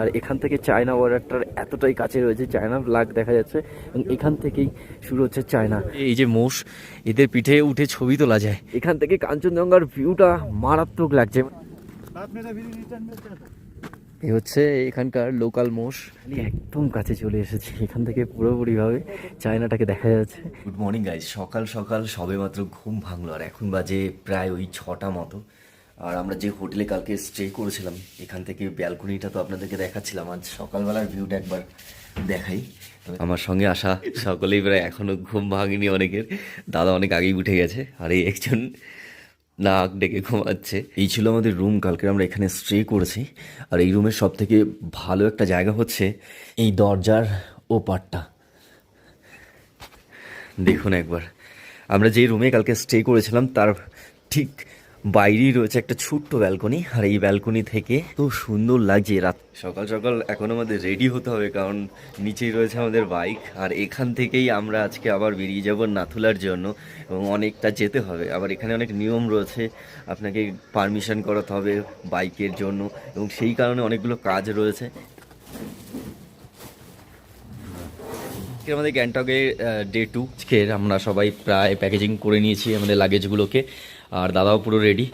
আর এখান থেকে চায়না বর্ডারটার এতটাই কাছে রয়েছে চায়না ফ্ল্যাগ দেখা যাচ্ছে এবং এখান থেকেই শুরু হচ্ছে চায়না। এই যে মোষ এদের পিঠে উঠে ছবি তোলা যায়। এখান থেকে কাঞ্চনজঙ্ঘার ভিউটা মারাত্মক লাগছে। এ হচ্ছে এখানকার লোকাল মোষ। একদম কাছে চলে এসেছে এখান থেকে পুরোপুরিভাবে চায়নাটাকে দেখা যাচ্ছে। গুড মর্নিং গাইজ সকাল সকাল সবে মাত্র ঘুম ভাঙলো আর এখন বাজে প্রায় ওই ছটা মতো। আর আমরা যে হোটেলে কালকে স্টে করেছিলাম এখান থেকে ব্যালকনিটা তো আপনাদেরকে দেখাচ্ছিলাম। আজ সকালবেলার ভিউটা একবার দেখাই। আমার সঙ্গে আসা সকলেই প্রায় এখনও ঘুম ভাঙেনি অনেকের। দাদা অনেক আগেই উঠে গেছে আর এই একজন নাক ডেকে ঘুমাচ্ছে। এই ছিল আমাদের রুম কালকে আমরা এখানে স্টে করেছি। আর এই রুমের সব থেকে ভালো একটা জায়গা হচ্ছে এই দরজার ওপারটা। দেখুন একবার। আমরা যে রুমে কালকে স্টে করেছিলাম তার ঠিক বাইরেই রয়েছে একটা ছোট্ট ব্যালকনি আর এই ব্যালকনি থেকে তো সুন্দর লাগছে রাত। সকাল সকাল এখন আমাদের রেডি হতে হবে, কারণ নিচেই রয়েছে আমাদের বাইক আর এখান থেকেই আমরা আজকে আবার বেরিয়ে যাব নাথুলার জন্য, এবং অনেকটা যেতে হবে। আবার এখানে অনেক নিয়ম রয়েছে, আপনাকে পারমিশন করাতে হবে বাইকের জন্য, এবং সেই কারণে অনেকগুলো কাজ রয়েছে। আমাদের গ্যাংটকের ডে টু আজকের আমরা সবাই প্রায় প্যাকেজিং করে নিয়েছি আমাদের লাগেজগুলোকে আর দাদাও পুরো রেডি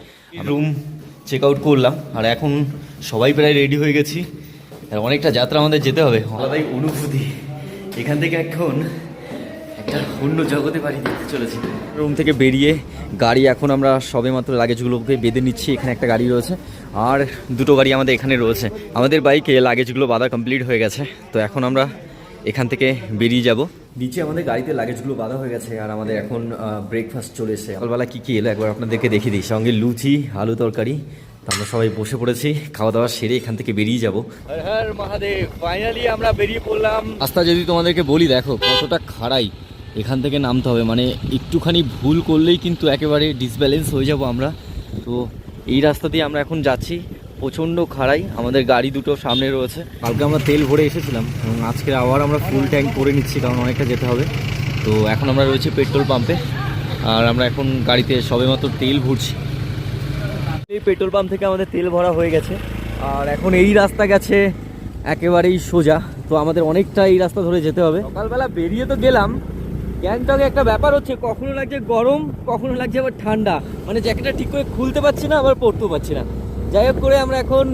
রুম চেক আউট করলাম আর এখন সবাই প্রায় রেডি হয়ে গেছি। আর অনেকটা যাত্রা আমাদের যেতে হবে। আলাদাই অনুভূতি। এখান থেকে এখন একটা অন্য জগতে বাড়ি দিতে চলেছি। রুম থেকে বেরিয়ে গাড়ি এখন আমরা সবে মাত্র লাগেজগুলোকে বেঁধে নিচ্ছি এখানে একটা গাড়ি রয়েছে। আর দুটো গাড়ি আমাদের এখানে রয়েছে। আমাদের বাইকে লাগেজগুলো বাঁধা কমপ্লিট হয়ে গেছে। তো এখন আমরা এখান থেকে বেরিয়ে যাব। নিচে আমাদের গাড়িতে লাগেজগুলো বাঁধা হয়ে গেছে আর আমাদের এখন ব্রেকফাস্ট চলে এসেছে। সকালবেলা কী কী এলো একবার আপনাদেরকে দেখিয়ে দিই। সঙ্গে লুচি আলু তরকারি তো আমরা সবাই বসে পড়েছি। খাওয়া দাওয়া সেরে এখান থেকে বেরিয়ে যাব। হর মহাদেব ফাইনালি আমরা বেরিয়ে পড়লাম। রাস্তা যদি তোমাদেরকে বলি দেখো কতটা খাড়াই। এখান থেকে নামতে হবে মানে একটুখানি ভুল করলেই কিন্তু একেবারে ডিসব্যালেন্স হয়ে যাব আমরা। তো এই রাস্তা দিয়ে আমরা এখন যাচ্ছি। প্রচণ্ড খাড়াই আমাদের গাড়ি দুটো সামনে রয়েছে। কালকে আমরা তেল ভরে এসেছিলাম এবং আজকে আবার আমরা ফুল ট্যাঙ্ক করে নিচ্ছি কারণ অনেকটা যেতে হবে। তো এখন আমরা রয়েছি পেট্রোল পাম্পে আর আমরা এখন গাড়িতে সবেমাত্র তেল ভরছি। এই পেট্রোল পাম্প থেকে আমাদের তেল ভরা হয়ে গেছে আর এখন এই রাস্তা গেছে একেবারেই সোজা। তো আমাদের অনেকটা এই রাস্তা ধরে যেতে হবে। সকালবেলা বেরিয়ে তো গেলাম গ্যাংটকে একটা ব্যাপার হচ্ছে কখনো লাগছে গরম কখনো লাগছে আবার ঠান্ডা। মানে জ্যাকেটটা ঠিক করে খুলতে পারছি না আবার পরতেও পারছি না। যাই হোক করে আমরা এখন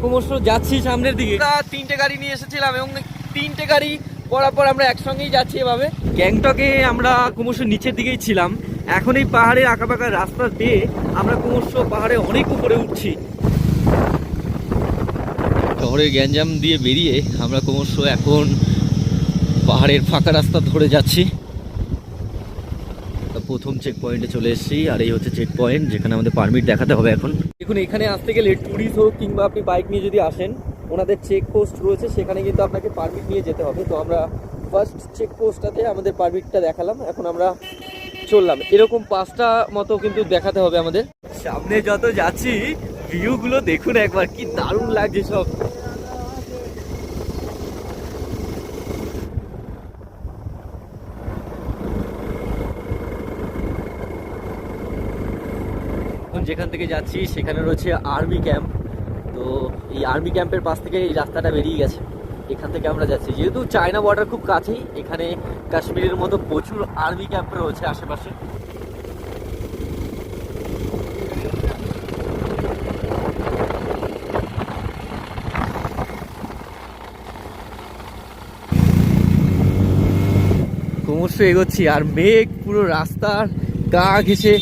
ক্রমশ যাচ্ছি সামনের দিকে। তিনটে গাড়ি নিয়ে এসেছিলাম এবং তিনটে গাড়ি পরার পর আমরা একসঙ্গেই যাচ্ছি এভাবে। গ্যাংটকে আমরা ক্রমশ নিচের দিকেই ছিলাম। এখন এই পাহাড়ের আঁকাবাঁকা রাস্তা দিয়ে আমরা ক্রমশ পাহাড়ে অনেক উপরে উঠছি। শহরের গ্যাঞ্জাম দিয়ে বেরিয়ে আমরা ক্রমশ এখন পাহাড়ের ফাঁকা রাস্তা ধরে যাচ্ছি। প্রথম চেক পয়েন্টে চলে এসেছি আর এই হচ্ছে চেক পয়েন্ট যেখানে আমাদের পারমিট দেখাতে হবে এখন। দেখুন এখানে আসতে গেলে ট্যুরিস্ট হোক কিংবা আপনি বাইক নিয়ে যদি আসেন ওনাদের চেক পোস্ট রয়েছে সেখানে কিন্তু আপনাকে পারমিট নিয়ে যেতে হবে। তো আমরা ফার্স্ট চেক পোস্টটাতে আমাদের পারমিটটা দেখালাম এখন আমরা চললাম। এরকম পাঁচটা মতো কিন্তু দেখাতে হবে আমাদের। সামনে যত যাচ্ছি ভিউগুলো দেখুন একবার কি দারুণ লাগছে সব। যেখান থেকে যাচ্ছি, সেখানে রয়েছে আর্মি ক্যাম্প। তো এই আর্মি ক্যাম্পের পাশ থেকে এই রাস্তাটা বেরিয়ে গেছে। এখান থেকে আমরা যাচ্ছি। যেহেতু চায়না বর্ডার খুব কাছেই, এখানে কাশ্মীরের মতো প্রচুর আর্মি ক্যাম্প রয়েছে আশেপাশে। ক্রমশ এগোচ্ছি, আর মেঘ পুরো রাস্তার গা ঘেসে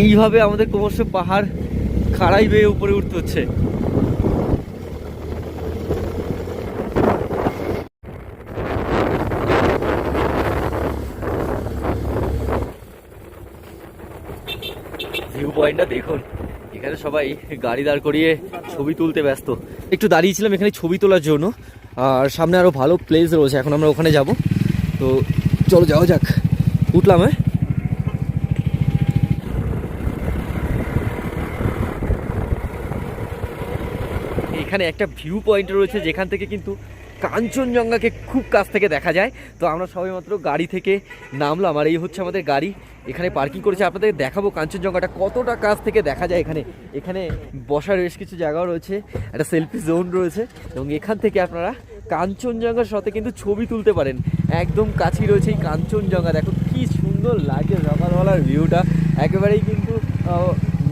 এইভাবে আমাদের ক্রমশ পাহাড় খাড়াই বেয়ে উপরে উঠতে হচ্ছে। ভিউ পয়েন্টটা দেখুন। এখানে সবাই গাড়ি দাঁড় করিয়ে ছবি তুলতে ব্যস্ত। একটু দাঁড়িয়েছিলাম এখানে ছবি তোলার জন্য। আর সামনে আরও ভালো প্লেস রয়েছে, এখন আমরা ওখানে যাব। তো চলো যাওয়া যাক। উঠলাম হ্যাঁ? এখানে একটা ভিউ পয়েন্ট রয়েছে যেখান থেকে কিন্তু কাঞ্চনজঙ্ঘাকে খুব কাছ থেকে দেখা যায়। তো আমরা সবাই মাত্র গাড়ি থেকে নামলাম আর এই হচ্ছে আমাদের গাড়ি। এখানে পার্কিং করেছে। আপনাদের দেখাবো কাঞ্চনজঙ্ঘাটা কতটা কাছ থেকে দেখা যায় এখানে। এখানে বসার বেশ কিছু জায়গাও রয়েছে, একটা সেলফি জোন রয়েছে এবং এখান থেকে আপনারা কাঞ্চনজঙ্ঘার সাথে কিন্তু ছবি তুলতে পারেন। একদম কাছেই রয়েছে এই কাঞ্চনজঙ্ঘা। দেখো কি সুন্দর লাগে সকালবেলার ভিউটা একেবারেই কিন্তু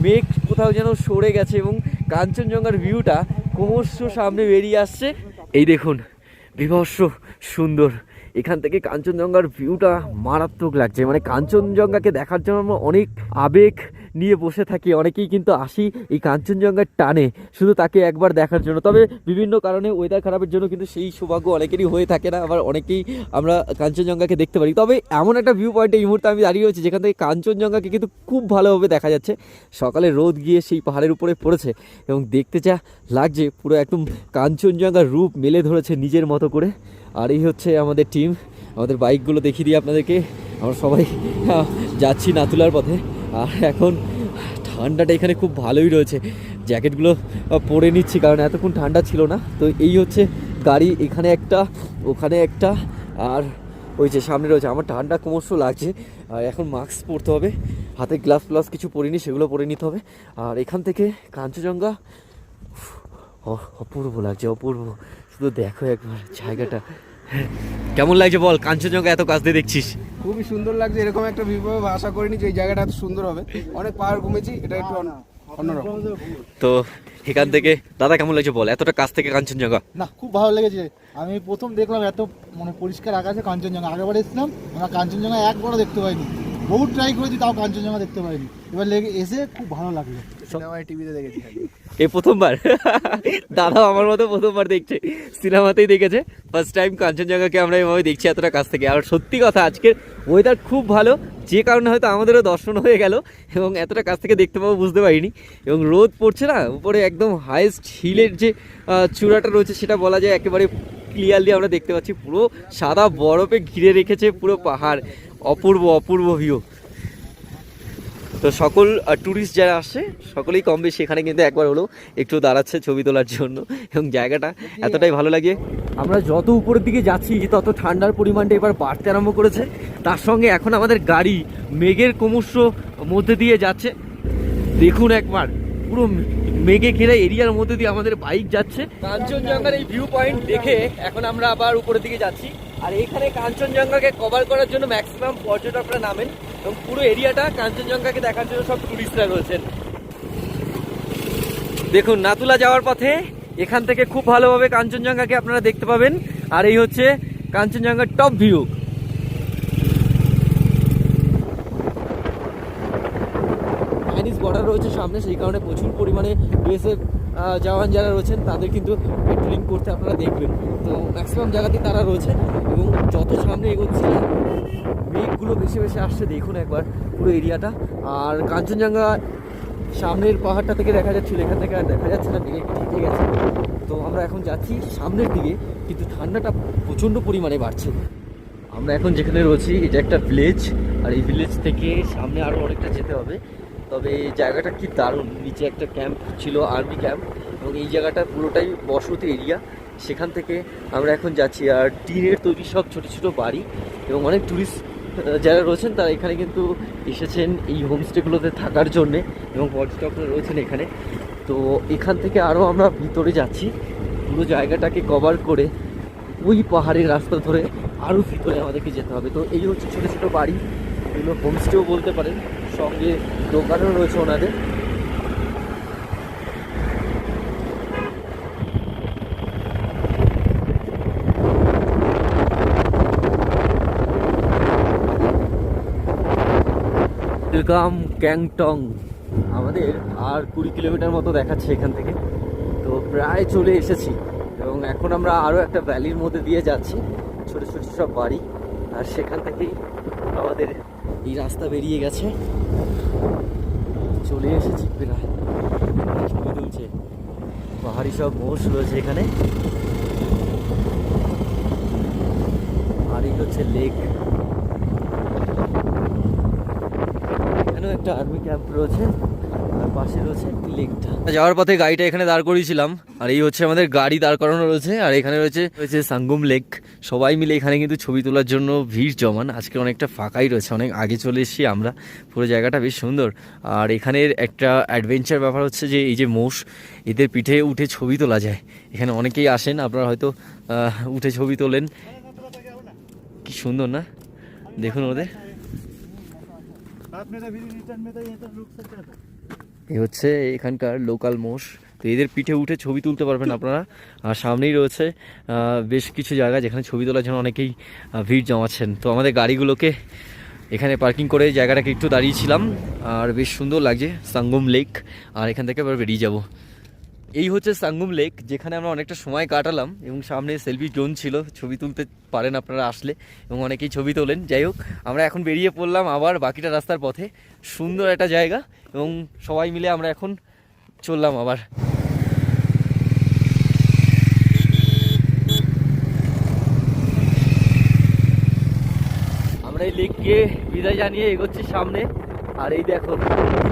মেঘ কোথাও যেন সরে গেছে এবং কাঞ্চনজঙ্ঘার ভিউটা ক্রমশ সামনে বেরিয়ে আসছে। এই দেখুন, বিভৎস, সুন্দর। এখান থেকে কাঞ্চনজঙ্ঘার ভিউটা মারাত্মক লাগছে। মানে কাঞ্চনজঙ্ঘাকে দেখার জন্য অনেক আবেগ নিয়ে বসে থাকি। অনেকেই কিন্তু আসি এই কাঞ্চনজঙ্ঘার টানে শুধু তাকে একবার দেখার জন্য। তবে বিভিন্ন কারণে ওয়েদার খারাপের জন্য কিন্তু সেই সৌভাগ্য অনেকেরই হয়ে থাকে না আবার অনেকেই আমরা কাঞ্চনজঙ্ঘাকে দেখতে পারি। তবে এমন একটা ভিউ পয়েন্টে এই মুহূর্তে আমি দাঁড়িয়ে রয়েছি যেখান থেকে কাঞ্চনজঙ্ঘাকে কিন্তু খুব ভালোভাবে দেখা যাচ্ছে। সকালে রোদ গিয়ে সেই পাহাড়ের উপরে পড়েছে এবং দেখতে যা লাগছে পুরো একদম কাঞ্চনজঙ্ঘার রূপ মেলে ধরেছে নিজের মতো করে। আর এই হচ্ছে আমাদের টিম আমাদের বাইকগুলো দেখিয়ে দিই আপনাদেরকে। আমরা সবাই আহ, যাচ্ছি নাতুলার পথে। আর এখন ঠান্ডাটা এখানে খুব ভালোই রয়েছে। জ্যাকেটগুলো পরে নিচ্ছি, কারণ এতক্ষণ ঠান্ডা ছিল না। তো এই হচ্ছে গাড়ি, এখানে একটা, ওখানে একটা, আর ওই যে সামনে রয়েছে। আমার ঠান্ডা ক্রমশ লাগছে, আর এখন মাস্ক পরতে হবে। হাতে গ্লাভস ফ্লাভস কিছু পরিনি, সেগুলো পরে নিতে হবে। আর এখান থেকে কাঞ্চনজঙ্ঘা অপূর্ব লাগছে, অপূর্ব। শুধু দেখো একবার জায়গাটা। কেমন লাগছে বল? কাঞ্চনজঙ্ঘা এত কাছ দিয়ে দেখছিস। খুবই সুন্দর লাগছে এরকম একটা ভিউ পাবো আশা করিনি যে এই জায়গাটা এত সুন্দর হবে। অনেক পাহাড় ঘুমেছি এটা একটু অন্য- অন্যরকম। তো এখান থেকে দাদা কেমন লাগছে বল? এতটা কাছ থেকে কাঞ্চনজঙ্ঘা? না খুব ভালো লেগেছে। আমি প্রথম দেখলাম এত মানে পরিষ্কার আকাশে কাঞ্চনজঙ্ঘা। আগেবার এসেছিলাম আমরা কাঞ্চনজঙ্ঘা একবারও দেখতে পাইনি। বহু ট্রাই করেছি তাও কাঞ্চনজঙ্ঘা দেখতে পাইনি। এবার লেগে এসে খুব ভালো লাগল। সিনেমায় টিভিতে দেখেছি এই প্রথমবার? দাদা আমার মতো প্রথমবার দেখছে। সিনেমাতেই দেখেছে। ফার্স্ট টাইম কাঞ্চনজঙ্ঘাকে আমরা এভাবে দেখছি এতটা কাছ থেকে। আর সত্যি কথা আজকের ওয়েদার খুব ভালো। যে কারণে হয়তো আমাদেরও দর্শন হয়ে গেল এবং এতটা কাছ থেকে দেখতে পাবো বুঝতে পারিনি। এবং রোদ পড়ছে না? উপরে একদম হাইয়েস্ট হিলের যে চূড়াটা রয়েছে সেটা বলা যায় একেবারে ক্লিয়ারলি আমরা দেখতে পাচ্ছি। পুরো সাদা বরফে ঘিরে রেখেছে পুরো পাহাড়। অপূর্ব অপূর্ব ভিউ তো সকল ট্যুরিস্ট যারা আসছে সকলেই কম বেশি এখানে কিন্তু একবার হলো একটু দাঁড়াচ্ছে ছবি তোলার জন্য এবং জায়গাটা এতটাই ভালো লাগে। আমরা যত উপরের দিকে যাচ্ছি তত ঠান্ডার পরিমাণটা এবার বাড়তে আরম্ভ করেছে তার সঙ্গে এখন আমাদের গাড়ি মেঘের ক্রমশ মধ্যে দিয়ে যাচ্ছে। দেখুন একবার পুরো মেঘে ঘেরা এরিয়ার মধ্যে দিয়ে আমাদের বাইক যাচ্ছে। কাঞ্চনজঙ্ঘার এই ভিউ পয়েন্ট দেখে এখন আমরা আবার উপরের দিকে যাচ্ছি। আর এখানে কাঞ্চনজঙ্ঘাকে কভার করার জন্য ম্যাক্সিমাম পর্যটকরা নামেন এবং পুরো এরিয়াটা কাঞ্চনজঙ্ঘাকে দেখার জন্য সব টুরিস্টরা রয়েছেন। দেখুন, নাতুলা যাওয়ার পথে এখান থেকে খুব ভালোভাবে কাঞ্চনজঙ্ঘাকে আপনারা দেখতে পাবেন। আর এই হচ্ছে কাঞ্চনজঙ্ঘার টপ ভিউ চাইনিজ বর্ডার রয়েছে সামনে, সেই কারণে প্রচুর পরিমাণে বিএসএফ জওয়ান যারা রয়েছেন, তাদের কিন্তু পেট্রোলিং করতে আপনারা দেখবেন। তো ম্যাক্সিমাম জায়গাতেই তারা রয়েছে এবং যত সামনে এগোচ্ছে, মেঘগুলো বেশি বেশি আসছে, দেখুন একবার পুরো এরিয়াটা। আর কাঞ্চনজঙ্ঘা সামনের পাহাড়টা থেকে দেখা যাচ্ছিল, এখান থেকে আর দেখা যাচ্ছে না, মেঘ ঢেকে গেছে। তো আমরা এখন যাচ্ছি সামনের দিকে, কিন্তু ঠান্ডাটা প্রচণ্ড পরিমাণে বাড়ছে। আমরা এখন যেখানে রয়েছি, এটা একটা ভিলেজ আর এই ভিলেজ থেকে সামনে আরও অনেকটা যেতে হবে। তবে এই জায়গাটা কি দারুণ। নিচে একটা ক্যাম্প ছিল, আর্মি ক্যাম্প, এবং এই জায়গাটা পুরোটাই বসতি এরিয়া। সেখান থেকে আমরা এখন যাচ্ছি, আর টিনের তৈরি সব ছোট ছোট বাড়ি, এবং অনেক ট্যুরিস্ট যারা রয়েছেন, তারা এখানে কিন্তু এসেছেন এই হোমস্টেগুলোতে থাকার জন্যে, এবং পর্যটকরা রয়েছেন এখানে। তো এখান থেকে আরও আমরা ভিতরে যাচ্ছি, পুরো জায়গাটাকে কভার করে ওই পাহাড়ের রাস্তা ধরে আরও ভিতরে আমাদেরকে যেতে হবে। তো এই হচ্ছে ছোটো ছোটো বাড়ি, এগুলো হোমস্টেও বলতে পারেন। সঙ্গে দোকানও রয়েছে ওনাদের। ওয়েলকাম গ্যাংটং আমাদের আর কুড়ি কিলোমিটার মতো দেখাচ্ছে এখান থেকে। তো প্রায় চলে এসেছি। এবং এখন আমরা আরও একটা ভ্যালির মধ্যে দিয়ে যাচ্ছি। ছোট ছোট সব বাড়ি। আর সেখান থেকেই আমাদের এই রাস্তা বেরিয়ে গেছে। চলে এসেছি প্রায়। ছবি তুলছে। পাহাড়ি সব মোষ রয়েছে এখানে। আর এই হচ্ছে লেক। এখানেও একটা আর্মি ক্যাম্প রয়েছে। পাশে রয়েছে লেকটা। যাওয়ার পথে গাড়িটা এখানে দাঁড় করিয়েছিলাম। আর এই হচ্ছে আমাদের গাড়ি দাঁড় করানো রয়েছে। আর এখানে রয়েছে রয়েছে সাঙ্গুম লেক। সবাই মিলে এখানে কিন্তু ছবি তোলার জন্য ভিড় জমান। আজকে অনেকটা ফাঁকাই রয়েছে। অনেক আগে চলে এসেছি আমরা। পুরো জায়গাটা বেশ সুন্দর। আর এখানের একটা অ্যাডভেঞ্চার ব্যাপার হচ্ছে যে এই যে মোষ এদের পিঠে উঠে ছবি তোলা যায়। এখানে অনেকেই আসেন আপনারা হয়তো উঠে ছবি তোলেন। কি সুন্দর না? দেখুন ওদের। এই হচ্ছে এখানকার লোকাল মোষ। তো এদের পিঠে উঠে ছবি তুলতে পারবেন আপনারা। আর সামনেই রয়েছে বেশ কিছু জায়গা যেখানে ছবি তোলার জন্য অনেকেই ভিড় জমাচ্ছেন। তো আমাদের গাড়িগুলোকে এখানে পার্কিং করে জায়গাটাকে একটু দাঁড়িয়েছিলাম। আর বেশ সুন্দর লাগছে সাঙ্গম লেক। আর এখান থেকে আবার বেরিয়ে যাব। এই হচ্ছে সাঙ্গুম লেক, যেখানে আমরা অনেকটা সময় কাটালাম এবং সামনে সেলফি জোন ছিল, ছবি তুলতে পারেন আপনারা আসলে এবং অনেকেই ছবি তোলেন। যাই হোক, আমরা এখন বেরিয়ে পড়লাম আবার বাকিটা রাস্তার পথে। সুন্দর একটা জায়গা এবং সবাই মিলে আমরা এখন চললাম আবার। আমরা এই লেককে বিদায় জানিয়ে এগোচ্ছি সামনে। আর এই দেখো,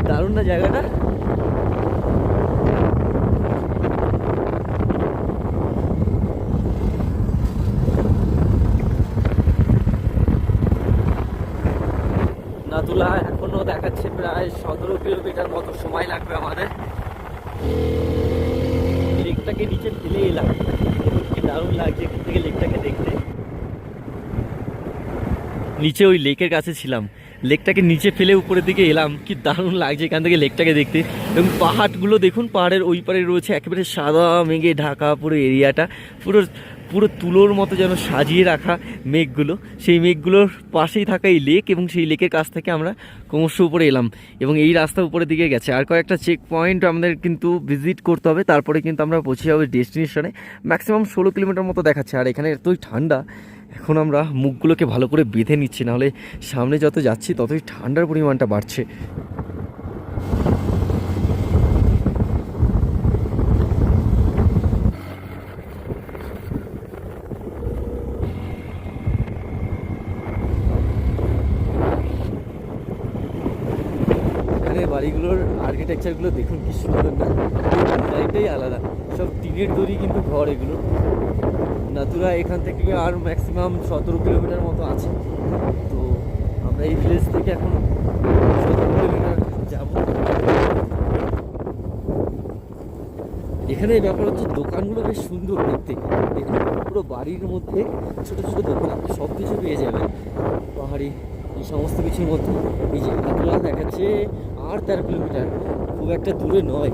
দারুণ না জায়গাটা? নাতুলা এখনও দেখাচ্ছে প্রায় সতেরো কিলোমিটার মতো সময় লাগবে আমাদের। লেকটাকে নিচে ফেলে এলাম। কি দারুণ লাগছে এখান থেকে লেকটাকে দেখতে। নিচে ওই লেকের কাছে ছিলাম। লেকটাকে নিচে ফেলে উপরের দিকে এলাম। কি দারুণ লাগছে এখান থেকে লেকটাকে দেখতে। এবং পাহাড়গুলো দেখুন, পাহাড়ের ওই পারে রয়েছে একেবারে সাদা, মেঘে ঢাকা পুরো এরিয়াটা। পুরো পুরো তুলোর মতো যেন সাজিয়ে রাখা মেঘগুলো। সেই মেঘগুলোর পাশেই থাকা এই লেক এবং সেই লেকের কাছ থেকে আমরা ক্রমশ উপরে এলাম এবং এই রাস্তা উপরের দিকে গেছে। আর কয়েকটা চেক পয়েন্ট আমাদের কিন্তু ভিজিট করতে হবে, তারপরে কিন্তু আমরা পৌঁছে যাব ডেস্টিনেশনে ম্যাক্সিমাম ষোলো কিলোমিটার মতো দেখাচ্ছে। আর এখানে এতই ঠান্ডা, এখন আমরা মুখগুলোকে ভালো করে বেঁধে নিচ্ছি, নাহলে সামনে যত যাচ্ছি ততই ঠান্ডার পরিমাণটা বাড়ছে এখানে বাড়িগুলোর আর্কিটেকচারগুলো দেখুন কি সুন্দর না? ডিজাইনটাই আলাদা। সব টিনের তৈরি কিন্তু ঘর এগুলো। নাতুরা এখান থেকে আর ম্যাক্সিমাম সতেরো কিলোমিটার মতো আছে। তো আমরা এই ভিলেজ থেকে এখন সতেরো কিলোমিটার যাব। এখানে ব্যাপার হচ্ছে দোকানগুলো বেশ সুন্দর দেখতে। দেখুন পুরো বাড়ির মধ্যে ছোটো ছোটো দোকান সব কিছু পেয়ে যাবেন। পাহাড়ি এই সমস্ত কিছুর মধ্যে এই যে নাতুরা দেখাচ্ছে আর তেরো কিলোমিটার, খুব একটা দূরে নয়।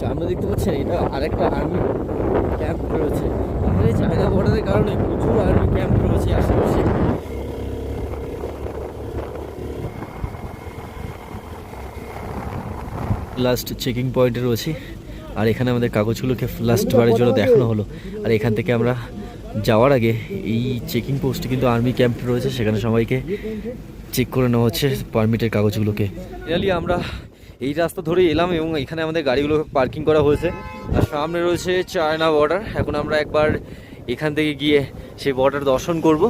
সামনে দেখতে পাচ্ছেন, এটা আরেকটা আর্মি ক্যাম্প রয়েছে। এখানে চায়না বর্ডারের কারণে প্রচুর আর্মি ক্যাম্প রয়েছে আশেপাশে। লাস্ট চেকিং পয়েন্টে রয়েছে। আর এখানে আমাদের কাগজগুলোকে লাস্ট বারের জন্য দেখানো হলো। আর এখান থেকে আমরা যাওয়ার আগে এই চেকিং পোস্টে কিন্তু আর্মি ক্যাম্প রয়েছে, সেখানে সবাইকে চেক করে নেওয়া হচ্ছে পারমিটের কাগজগুলোকে। রিয়ালি আমরা এই রাস্তা ধরে এলাম এবং এখানে আমাদের গাড়িগুলো পার্কিং করা হয়েছে। আর সামনে রয়েছে চায়না বর্ডার এখন আমরা একবার এখান থেকে গিয়ে সেই বর্ডার দর্শন করব।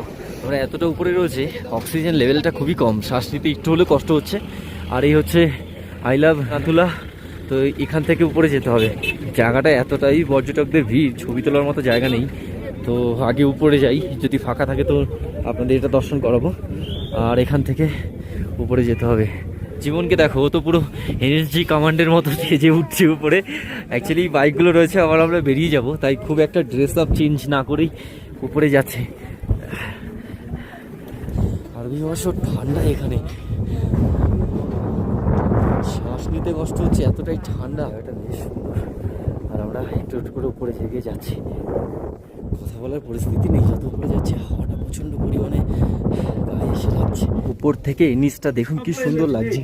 আমরা এতটা উপরে রয়েছে অক্সিজেন লেভেলটা খুবই কম। শ্বাস নিতে একটু হলে কষ্ট হচ্ছে। আর এই হচ্ছে আই লাভ নাথুলা তো এখান থেকে উপরে যেতে হবে। জায়গাটা এতটাই পর্যটকদের ভিড়, ছবি তোলার মতো জায়গা নেই। তো আগে উপরে যাই, যদি ফাঁকা থাকে তো আপনাদের এটা দর্শন করাবো। আর এখান থেকে উপরে যেতে হবে। জীবনকে দেখো, ও তো পুরো এনার্জি কমান্ডের মতো যে উঠছে উপরে। অ্যাকচুয়ালি বাইকগুলো রয়েছে, আবার আমরা বেরিয়ে যাব। তাই খুব একটা ড্রেস আপ চেঞ্জ না করেই উপরে যাচ্ছে। আরবি ভাষা ঠান্ডা এখানে। নিতে কষ্ট হচ্ছে এতটাই ঠান্ডা। এটা বেশ সুন্দর। আর আমরা একটু একটু করে উপরে জেগে যাচ্ছি। কথা বলার পরিস্থিতি নেই যত উপরে যাচ্ছে হাওয়াটা প্রচণ্ড পরিমাণে গায়ে এসে লাগছে উপর থেকে নিচটা দেখুন কি সুন্দর লাগছে।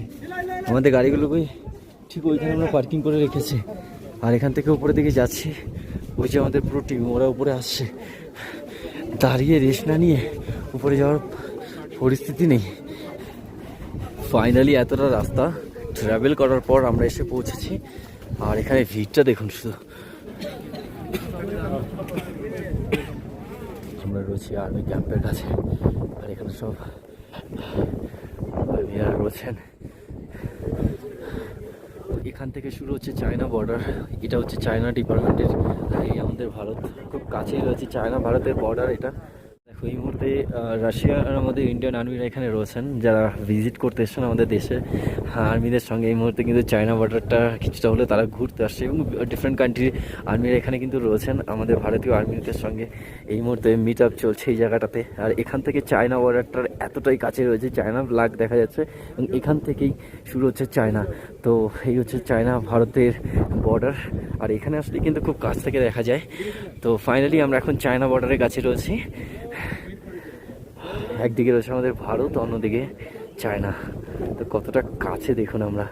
আমাদের গাড়িগুলোকে ঠিক ওইখানে আমরা পার্কিং করে রেখেছি। আর এখান থেকে উপরে দিকে যাচ্ছি। ওই যে আমাদের পুরো টিম ওরা উপরে আসছে। দাঁড়িয়ে রেস্ট না নিয়ে উপরে যাওয়ার পরিস্থিতি নেই। ফাইনালি এতটা রাস্তা। ট্রাভেল করার পর আমরা এসে পৌঁছেছি। আর এখানে ভিড়টা দেখুন শুধু। আমরা রয়েছি আর্মি ক্যাম্পের কাছে। আর এখানে সব রয়েছেন। এখান থেকে শুরু হচ্ছে চায়না বর্ডার এটা হচ্ছে চায়না ডিপার্টমেন্টের এই আমাদের ভারত, খুব কাছেই রয়েছে চায়না, ভারতের বর্ডার এটা। এই মুহূর্তে রাশিয়া আর আমাদের ইন্ডিয়ান আর্মিরা এখানে রয়েছেন। যারা ভিজিট করতে এসছেন আমাদের দেশে আর্মিদের সঙ্গে এই মুহূর্তে কিন্তু চায়না বর্ডারটা কিছুটা হলে তারা ঘুরতে আসছে এবং ডিফারেন্ট কান্ট্রির আর্মিরা এখানে কিন্তু রয়েছেন। আমাদের ভারতীয় আর্মিদের সঙ্গে এই মুহূর্তে মিট আপ চলছে এই জায়গাটাতে। আর এখান থেকে চায়না বর্ডারটার এতটাই কাছে রয়েছে, চায়না ফ্ল্যাগ দেখা যাচ্ছে এবং এখান থেকেই শুরু হচ্ছে চায়না। তো এই হচ্ছে চায়না ভারতের বর্ডার আর এখানে আসলে কিন্তু খুব কাছ থেকে দেখা যায়। তো ফাইনালি আমরা এখন চায়না বর্ডারের কাছে রয়েছি। একদিকে রয়েছে আমাদের ভারত, অন্যদিকে চায়না। তো কতটা কাছে দেখুন আমরা।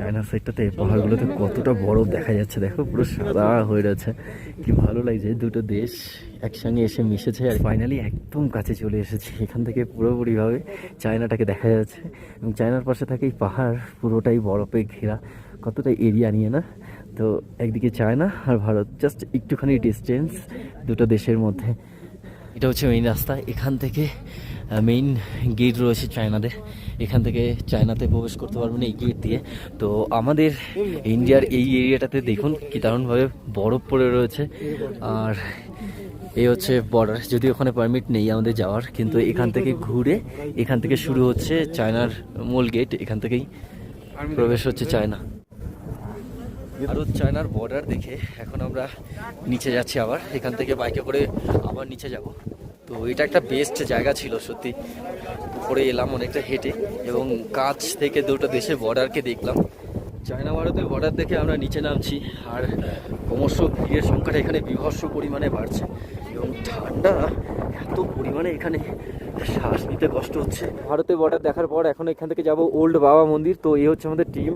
চায়না সাইডটাতে পাহাড়গুলোতে কতটা বরফ দেখা যাচ্ছে, দেখো, পুরো সাদা হয়ে রয়েছে। কি ভালো লাগছে, দুটো দেশ একসঙ্গে এসে মিশেছে, আর ফাইনালি একদম কাছে চলে এসেছি। এখান থেকে পুরোপুরিভাবে চায়নাটাকে দেখা যাচ্ছে। এবং চায়নার পাশে থাকে এই পাহাড় পুরোটাই বরফে ঘেরা। কতটা এরিয়া নিয়ে না? তো একদিকে চায়না আর ভারত জাস্ট একটুখানি ডিস্টেন্স দুটো দেশের মধ্যে। এটা হচ্ছে মেইন রাস্তা। এখান থেকে মেইন গেট রয়েছে চায়নাতে এখান থেকে চায়নাতে প্রবেশ করতে পারবেন এই গেট দিয়ে। তো আমাদের ইন্ডিয়ার এই এরিয়াটাতে দেখুন কি দারুণভাবে বরফ পড়ে রয়েছে। আর এই হচ্ছে বর্ডার যদি ওখানে পারমিট নেই আমাদের যাওয়ার, কিন্তু এখান থেকে ঘুরে এখান থেকে শুরু হচ্ছে চায়নার মূল গেট এখান থেকেই প্রবেশ হচ্ছে চায়না। ভারত চায়নার বর্ডার দেখে এখন আমরা নিচে যাচ্ছি আবার। এখান থেকে বাইকে করে আবার নিচে যাব। তো এটা একটা বেস্ট জায়গা ছিল, সত্যি। উপরে এলাম অনেকটা হেঁটে এবং কাছ থেকে দুটো দেশের বর্ডারকে দেখলাম। চায়না ভারতের বর্ডার দেখে আমরা নিচে নামছি আর ক্রমশ ভিড়ের সংখ্যাটা এখানে বিভৎস পরিমাণে বাড়ছে এবং ঠান্ডা এত পরিমাণে এখানে শ্বাস নিতে কষ্ট হচ্ছে। ভারতের বর্ডার দেখার পর এখন এখান থেকে যাব ওল্ড বাবা মন্দির। তো এই হচ্ছে আমাদের টিম